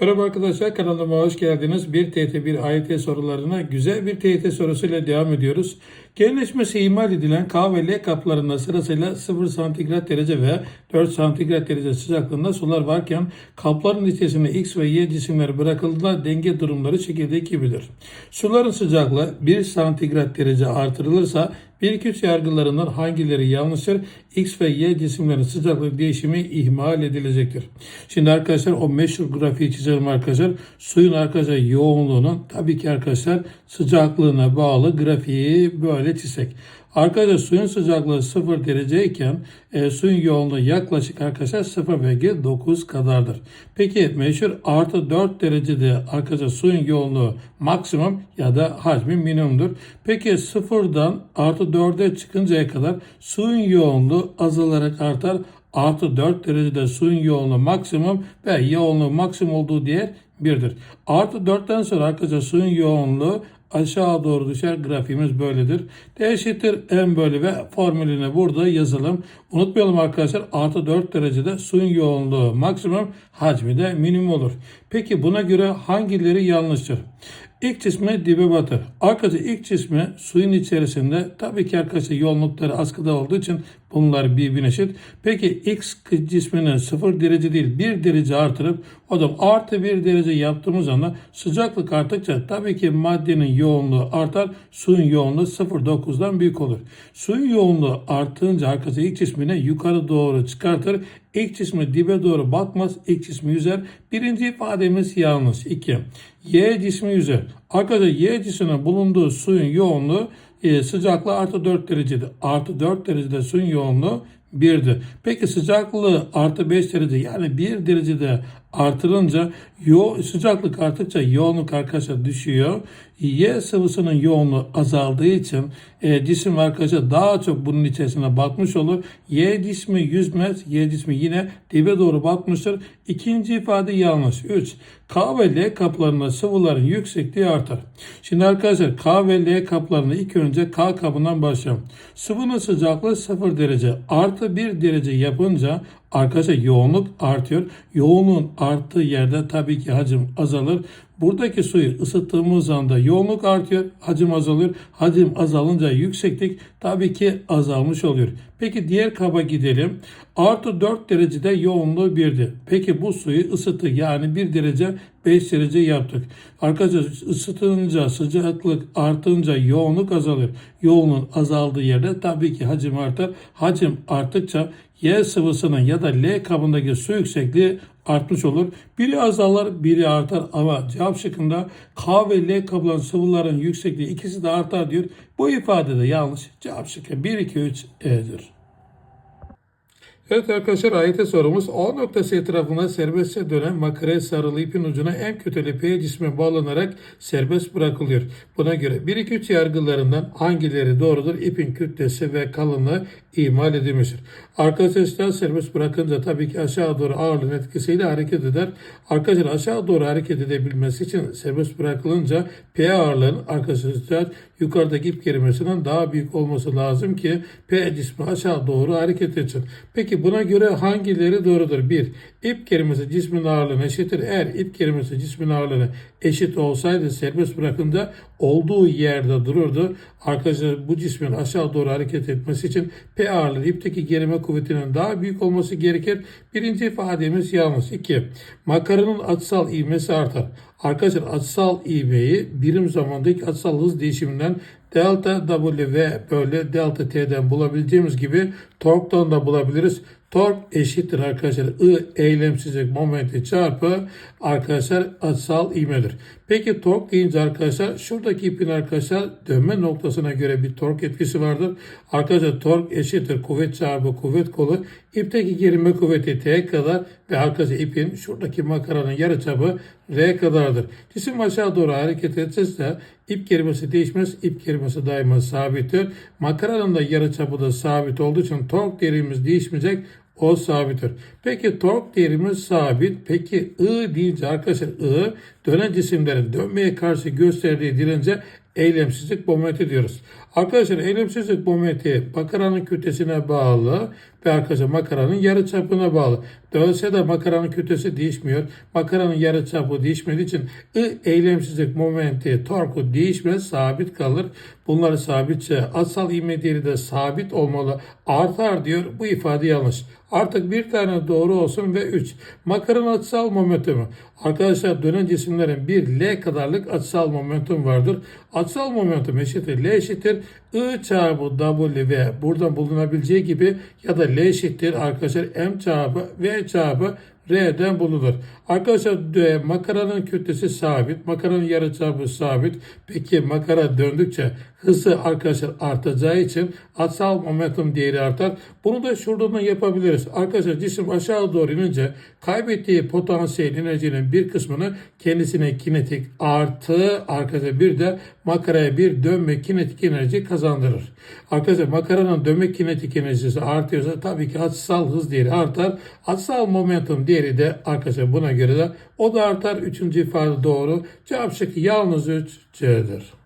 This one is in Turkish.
Merhaba arkadaşlar kanalıma hoş geldiniz. Bir TYT bir AYT sorularına güzel bir TYT sorusuyla devam ediyoruz. Genleşmesi ihmal edilen K ve L kaplarında sırasıyla 0 santigrat derece ve 4 santigrat derece sıcaklığında sular varken kapların içerisine X ve Y cisimleri bırakıldığında denge durumları şekilde gibidir. Suların sıcaklığı 1 santigrat derece artırılırsa 1-2-3 yargılarından hangileri yanlıştır? X ve Y cisimlerin sıcaklık değişimi ihmal edilecektir. Şimdi arkadaşlar o meşhur grafiği çizelim arkadaşlar. Suyun arkadaşlar yoğunluğunun tabii ki arkadaşlar sıcaklığına bağlı grafiği böyle çizsek. Arkadaşlar suyun sıcaklığı 0 dereceyken e, suyun yoğunluğu yaklaşık arkadaşlar 0,9 kadardır. Peki meşhur artı 4 derecede arkadaşlar suyun yoğunluğu maksimum ya da hacmi minimumdur. Peki sıfırdan artı 4'e çıkıncaya kadar suyun yoğunluğu azalarak artar. Artı 4 derecede suyun yoğunluğu maksimum ve yoğunluğu maksimum olduğu diğer birdir. Artı 4'ten sonra arkadaşlar suyun yoğunluğu aşağı doğru düşer. Grafiğimiz böyledir. D eşittir M bölü ve formülünü burada yazalım. Unutmayalım arkadaşlar artı 4 derecede suyun yoğunluğu maksimum hacmi de minimum olur. Peki buna göre hangileri yanlıştır? İlk cismi dibe batır. Arkadaşlar ilk cismi suyun içerisinde tabii ki arkadaşlar yoğunlukları askıda olduğu için bunlar birbirine eşit. Peki X cismini 0 derece değil 1 derece artırıp o da artı 1 derece yaptığımız zaman sıcaklık arttıkça tabii ki maddenin yoğunluğu artar. Suyun yoğunluğu 0.9'dan büyük olur. Suyun yoğunluğu arttığınca arkadaşlar ilk cismini yukarı doğru çıkartır. İlk cismi dibe doğru batmaz. İlk cismi yüzer. Birinci ifademiz yanlış. 2. Y cismi yüzer. Arkadaşlar Y cisminin bulunduğu suyun yoğunluğu e, sıcaklığı artı 4 derecede. Artı 4 derecede suyun yoğunluğu 1'dir. Peki sıcaklığı artı 5 derece yani 1 derecede artırınca yo sıcaklık arttıkça yoğunluk arkadaşlar düşüyor. Y sıvısının yoğunluğu azaldığı için e, cisim arkadaşlar daha çok bunun içerisine batmış olur. Y cismi yüzmez. Y cismi yine dibe doğru batmıştır. İkinci ifade yanlış. 3. K ve L kaplarında sıvıların yüksekliği artar. Şimdi arkadaşlar K ve L kaplarında ilk önce K kabından başlayalım. Sıvının sıcaklığı 0 derece artı 1 derece yapınca Arkadaşlar yoğunluk artıyor. Yoğunluğun arttığı yerde tabii ki hacim azalır. Buradaki suyu ısıttığımız anda yoğunluk artıyor, hacim azalıyor. Hacim azalınca yükseklik tabii ki azalmış oluyor. Peki diğer kaba gidelim. Artı 4 derecede yoğunluğu 1'di. Peki bu suyu ısıttık yani 1 derece 5 derece yaptık. Arkadaşlar ısıtınca sıcaklık artınca yoğunluk azalır. Yoğunluğun azaldığı yerde tabii ki hacim artar. Hacim arttıkça Y sıvısının ya da L kabındaki su yüksekliği artmış olur. Biri azalır, biri artar ama cevap şıkkında K ve L kabılan sıvıların yüksekliği ikisi de artar diyor. Bu ifade de yanlış. Cevap şıkkı 1, 2, 3 E'dir. Evet arkadaşlar ayete sorumuz O noktası etrafında serbestçe dönen makaraya sarılı ipin ucuna en kötülü P cisme bağlanarak serbest bırakılıyor. Buna göre 1-2-3 yargılarından hangileri doğrudur? İpin kütlesi ve kalınlığı ihmal edilmiştir. Arkadaşlar serbest bırakınca tabii ki aşağı doğru ağırlığın etkisiyle hareket eder. Arkadaşlar aşağı doğru hareket edebilmesi için serbest bırakılınca P ağırlığın arkadaşlar yukarıdaki ip kelimesinden daha büyük olması lazım ki P cismi aşağı doğru hareket etsin. Peki buna göre hangileri doğrudur? 1. İp kelimesi cismin ağırlığına eşittir. Eğer ip kelimesi cismin ağırlığına eşit olsaydı serbest bırakınca olduğu yerde dururdu. Arkadaşlar bu cismin aşağı doğru hareket etmesi için P ağırlığı ipteki gerilme kuvvetinin daha büyük olması gerekir. Birinci ifademiz yanlış. 2. Makaranın açısal ivmesi artar. Arkadaşlar açısal ivmeyi birim zamandaki açısal hız değişiminden delta W böyle delta T'den bulabileceğimiz gibi torktan da bulabiliriz. Tork eşittir arkadaşlar I eylemsizlik momenti çarpı arkadaşlar açısal ivmedir. Peki tork deyince arkadaşlar şuradaki ipin arkadaşlar dönme noktasına göre bir tork etkisi vardır. Arkadaşlar tork eşittir kuvvet çarpı kuvvet kolu. İpteki gerilme kuvveti T kadar ve arkadaşlar ipin şuradaki makaranın yarıçapı R kadardır. Cisim aşağı doğru hareket etse ip gerilmesi değişmez. İp gerilmesi daima sabittir. Makaranın da yarıçapı da sabit olduğu için tork değerimiz değişmeyecek. O sabittir. Peki tork değerimiz sabit. Peki I deyince arkadaşlar I dönen cisimlerin dönmeye karşı gösterdiği dirence eylemsizlik momenti diyoruz. Arkadaşlar eylemsizlik momenti makaranın kütlesine bağlı ve arkadaşlar makaranın yarı çapına bağlı. Dönse de makaranın kütlesi değişmiyor. Makaranın yarı çapı değişmediği için I eylemsizlik momenti torku değişmez sabit kalır. Bunları sabitçe asal ivme de sabit olmalı. Artar diyor. Bu ifade yanlış. Artık bir tane doğru olsun ve 3. Makaranın açısal momentumu. Arkadaşlar dönen cisimlerin bir L kadarlık açısal momentum vardır. Açısal momentum eşittir L eşittir I çarpı W buradan bulunabileceği gibi ya da L eşittir arkadaşlar M çarpı V çarpı R'den bulunur. Arkadaşlar makaranın kütlesi sabit, makaranın yarıçapı sabit. Peki makara döndükçe hızı arkadaşlar artacağı için atsal momentum değeri artar. Bunu da şuradan yapabiliriz. Arkadaşlar cisim aşağı doğru inince kaybettiği potansiyel enerjinin bir kısmını kendisine kinetik artı arkadaşlar bir de makaraya bir dönme kinetik enerji kazandırır. Arkadaşlar makaranın dönme kinetik enerjisi artıyorsa tabii ki açısal hız değeri artar. Açısal momentum değeri de arkadaşlar buna göre de o da artar. Üçüncü ifade doğru. Cevap şıkkı yalnız 3 C'dir.